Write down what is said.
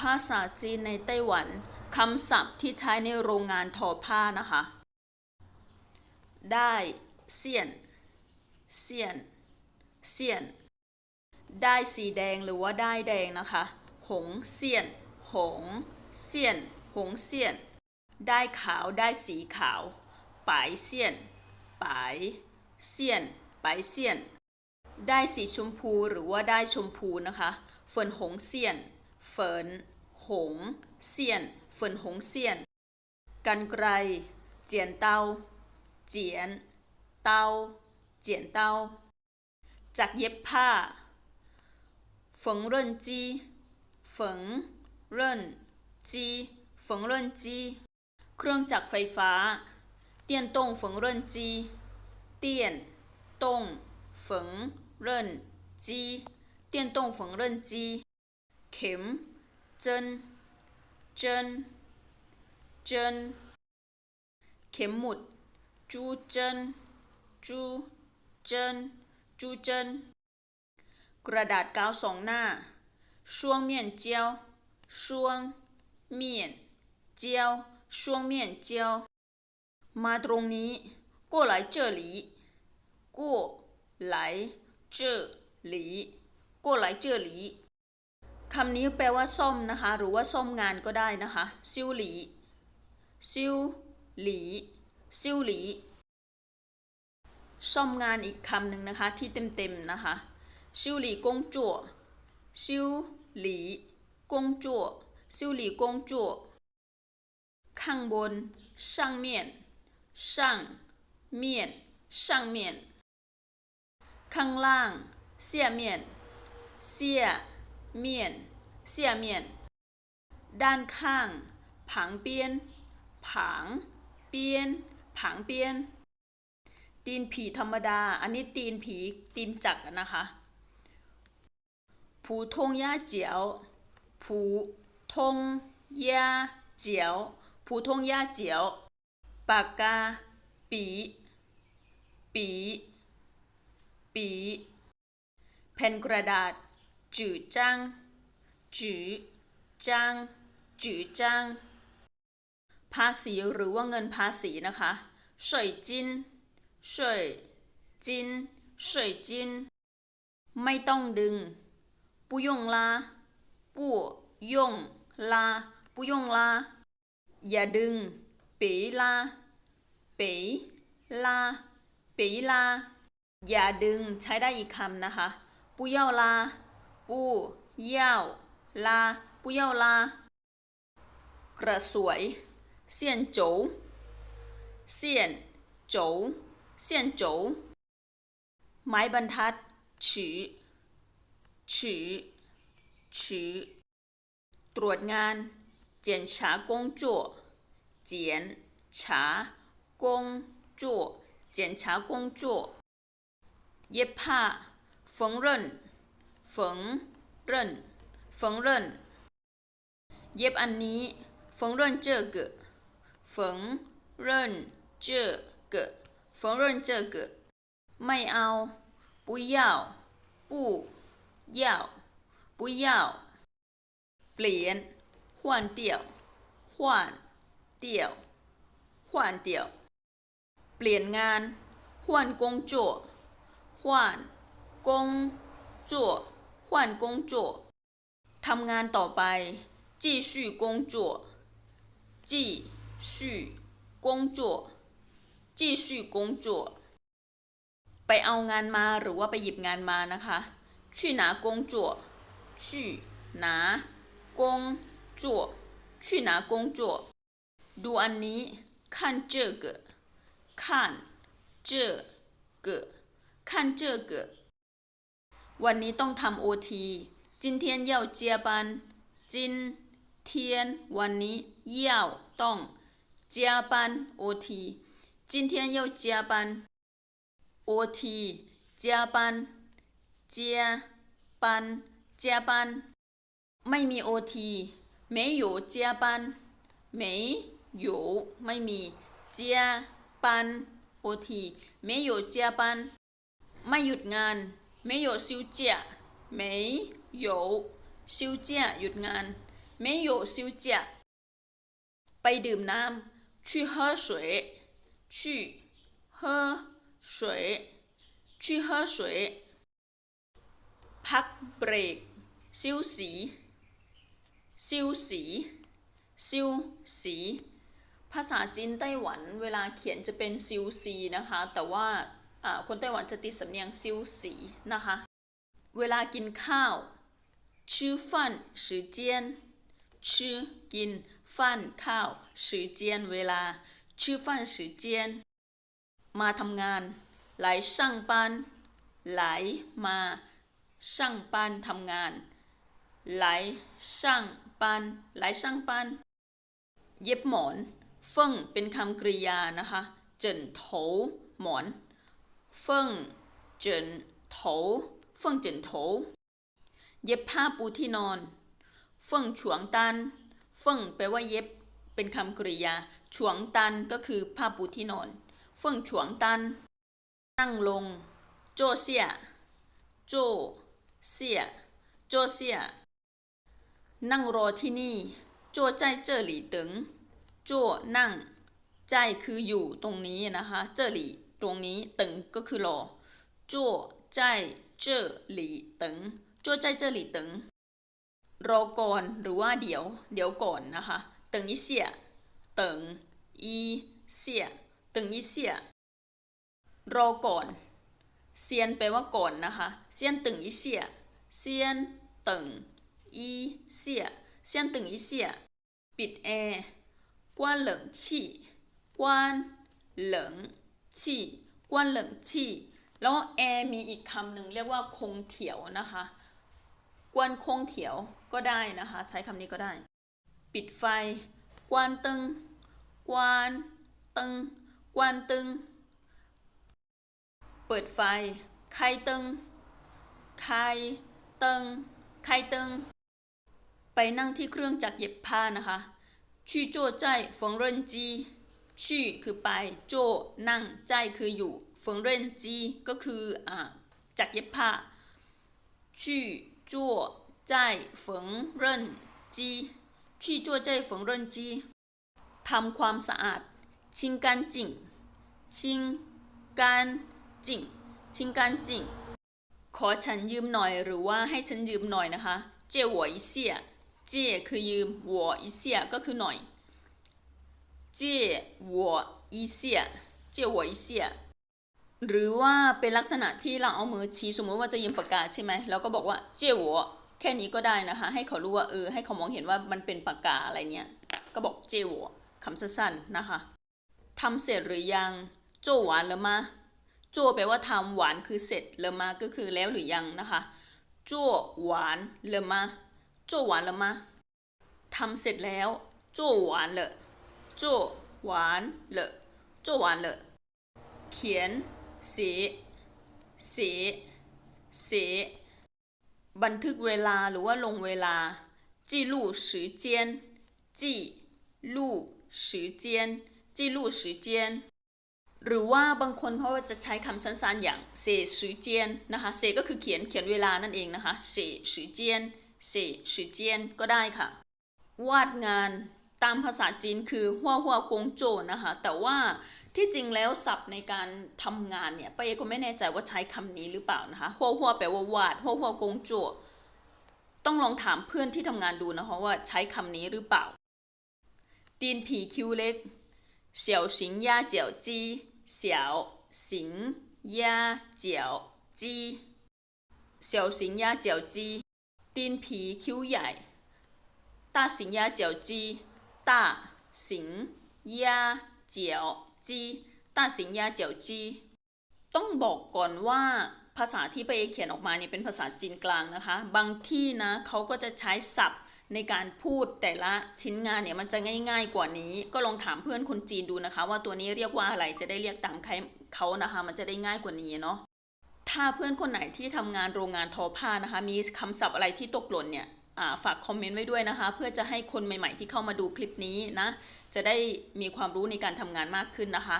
ภาษาจีนในไต้หวันคำศัพท์ที่ใช้ในโรงงานทอผ้านะคะ ได้เสียนเสียนเสียน ได้สีแดงหรือว่าได้แดงนะคะ หงเสียน หงเสียน หงเสียน ได้ขาวได้สีขาวปายเสียนปายเสียนปายเสียน ได้สีชมพูหรือว่าได้ชมพูนะคะ เฟินหงเสียน เฟิน หงเสี้ยนเฟินหงเสี้ยน กันไกรเจียนเตา เจียน เตา เจียนเตาจากเย็บผ้าเฟิงเรินจีเฟิงเรินจีเฟิงเรินจี เครื่องจักรไฟฟ้า เตียนตงเฟิงเรินจี เตียนตงเฟิงเรินจี เตียนตงเฟิงเรินจี เข็ม เจิน เจนเจนเข็มหมุด จูเจนจูเจนจูเจนกระดาษกาวสองหน้าช่วงเมียนเจียวช่วงเมียนเจียวช่วงเมียนเจียวมาตรงนี้过来这里过来这里过来这里 คำนี้แปลว่าซ่อมนะคะ หรือว่าซ่อมงานก็ได้นะคะซิวหลีซิวหลีซิวหลีซ่อมงานอีกคำหนึ่งนะคะ ที่เต็มๆนะคะซิวหลีกงจั่วซิวหลีกงจั่วซิวหลีกงจั่วข้างบน上面上面上面ข้างล่าง下面下ย เมียนเสี่ยเมียน ด้านข้าง ผังเปียน ผัง เปียน ผังเปียน ตีนผีธรรมดา อันนี้ตีนผี ตีนจักนะคะ ผูทงย่าเจียว ผูทงย่าเจียว ผูทงย่าเจียว ปากกา ปี ปี ปี แผ่นกระดาษ จือจังจือจังจือจัง ภาษีหรือว่าเงินภาษีนะคะ税金税金税金ไม่ต้องดึง不用拉不用拉不用拉อย่าดึงเป๋ลาเป๋ลาเป๋ลาอย่าดึงใช้ได้อีกคำนะคะ ปูเย่าลาปูเย่าลากระสวยเซียนโจเซียนโจเซียนโจไม้บรรทัดฉีฉีฉีตรวจงาน检查工作检查工作检查工作เย็บผ้าเย็บผ้า缝纫 缝纫缝纫เย็บอันนี้缝纫这个缝纫这个缝纫这个ไม่เอา不要不要不要เปลี่ยน换掉换掉换掉เปลี่ยนงาน换工作换工作 换工作ทำงานต่อไป继续工作继续工作继续工作ไปเอางานมาหรือว่าไปหยิบงานมานะคะ去拿工作去拿工作去拿工作ดูอันนี้看这个看这个看这个 วันนี้ต้องทำโอที今天要加班今天วันนี้要ต้องเจียบันโอทีจินเทีโอทีเจียบัไม่มีโอทีไม่อยู่ไม่มีเจียบันโอทีไม่อไม่หยุดงาน 没有休假没有休假หยุดงาน 没有休假ไปดื่มน้ำ去喝水去喝水去喝水พักเบรก休息休息休息ภาษาจีนไต้หวันเวลาเขียนจะเป็นซิวซีนะคะ แต่ว่าอ่า คนไต้หวันจะติดสำเนียงซิวสีนะคะ เวลากินข้าวชื่อฟันสือเจียนชื่อกินฟันข้าวสือเจียนเวลาชื่อฟันสือเจียน มาทำงาน ไหลช่างปันไหลมาช่างปันทำงาน ไหลช่างปันไหลช่างปันเย็บหมอนฟึ่งเป็นคำกริยานะคะ เจินโถหมอน งเจินโถเฟิ่งเจินโถเย็บผ้าปูที่นอน เฟิ่งฉวงตัน เฟิ่งแปลว่าเย็บ เป็นคำกริยา ฉวงตันก็คือผ้าปูที่นอน เฟิ่งฉวงตัน นั่งลง โจเสีย โจเสีย โจเสีย นั่งรอที่นี่ โจใจเจอหลีตึง โจนั่ง ใจคืออยู่ตรงนี้นะคะ เจอหลี ตรงนี้ตึงก็คือรอโจใจเจอหลีตึงโจใจเจอหลีตึงรอก่อนหรือว่าเดี๋ยว เดี๋ยวก่อนนะคะตึงอีเสียตึงอีเสียตึงอีเสียรอก่อนเซียนแปลว่าก่อนนะคะเซียนตึงอีเสียเซียนตึงอีเสียเซียนตึงอีเสียปิดแอร์ 关冷气关冷气关冷气แล้วแอร์มีอีกคำหนึ่งเรียกว่าคงเถียวนะคะกวนคงเถียวก็ได้นะคะ ใช้คำนี้ก็ได้ ปิดไฟกวนตึงกวนตึงกวนตึง เปิดไฟไข่ตึงไข่ตึงไข่ตึง ไปนั่งที่เครื่องจักรเย็บผ้านะคะ去坐在缝纫机 ชื่อคือไปโจนั่งใจคืออยู่ฝังเรนจีก็คืออ่าจักเย็บผ้าชื่อโจใจฝังเรนจีชื่อโจใจฝังเรนจีทำความสะอาด ชิงการจิงชิงการจิงชิงการจิงขอฉันยืมหน่อยหรือว่าให้ฉันยืมหน่อยนะคะ เจ้หัวอีเสียเจ้คือยืมหัวอีเสียก็คือหน่อย 借我一下借我一下หรือว่าเป็นลักษณะที่เราเอามือชี้สมมติว่าจะยืมปากกาใช่ไหมเราก็บอกว่าเจ้หัวแค่นี้ก็ได้นะคะ ให้เขารู้ว่าเออให้เขามองเห็นว่ามันเป็นปากกาอะไรเนี่ย ก็บอกเจ้หัวคำสั้นๆนะคะทำเสร็จหรือยังโจหวานหรือมาโจแปลว่าทำหวานคือเสร็จเลอมาก็คือแล้วหรือยังนะคะโจหวานเลอมาโจหวานเลอมาทำเสร็จแล้วโจหวานเลยโ 做完了，做完了ลจหวเขียนสีสีสีบันทึกเวลาหรือว่าลงเวลาจีลู่สิเจียนจีลู่เจียจีลู่เจียหรือว่าบางคนเขาจะใช้คำสั้นๆอย่างเสสืเจียนะคะเสก็คือเขียนเขียนเวลานั่นเองนะคะเสสือเจียเสเจียก็ได้ค่ะ วาดงาน ตามภาษาจีนคือหัวหัวกงโจนะคะ แต่ว่าที่จริงแล้วศัพท์ในการทำงานเนี่ยป้าเอก็ไม่แน่ใจว่าใช้คำนี้หรือเปล่านะคะหัวหัวแปลว่าวาดหัวหัวกงโจต้องลองถามเพื่อนที่ทำงานดูนะคะว่าใช้คำนี้หรือเปล่า ตีนผีคิ้วเล็ก小型鸭脚鸡小型鸭脚鸡小型鸭脚鸡ตีนผีคิ้วใหญ่大型鸭脚鸡 大型鸭脚鸡大型鸭脚鸡ต้องบอกก่อนว่าภาษาที่ไปาเอเขียนออกมาเนี่ยเป็นภาษาจีนกลางนะคะ บางที่นะเขาก็จะใช้ศัพท์ในการพูดแต่ละชิ้นงานเนี่ยมันจะง่าย ๆ กว่านี้ ก็ลองถามเพื่อนคนจีนดูนะคะ ว่าตัวนี้เรียกว่าอะไรจะได้เรียกตามใครเขานะคะ มันจะได้ง่ายกว่านี้เนาะถ้าเพื่อนคนไหนที่ทำงานโรงงานทอผ้านะคะ มีคำศัพท์อะไรที่ตกหล่นเนี่ยอ่า ฝากคอมเมนต์ไว้ด้วยนะคะ เพื่อจะให้คนใหม่ ๆ ที่เข้ามาดูคลิปนี้นะ จะได้มีความรู้ในการทำงานมากขึ้นนะคะ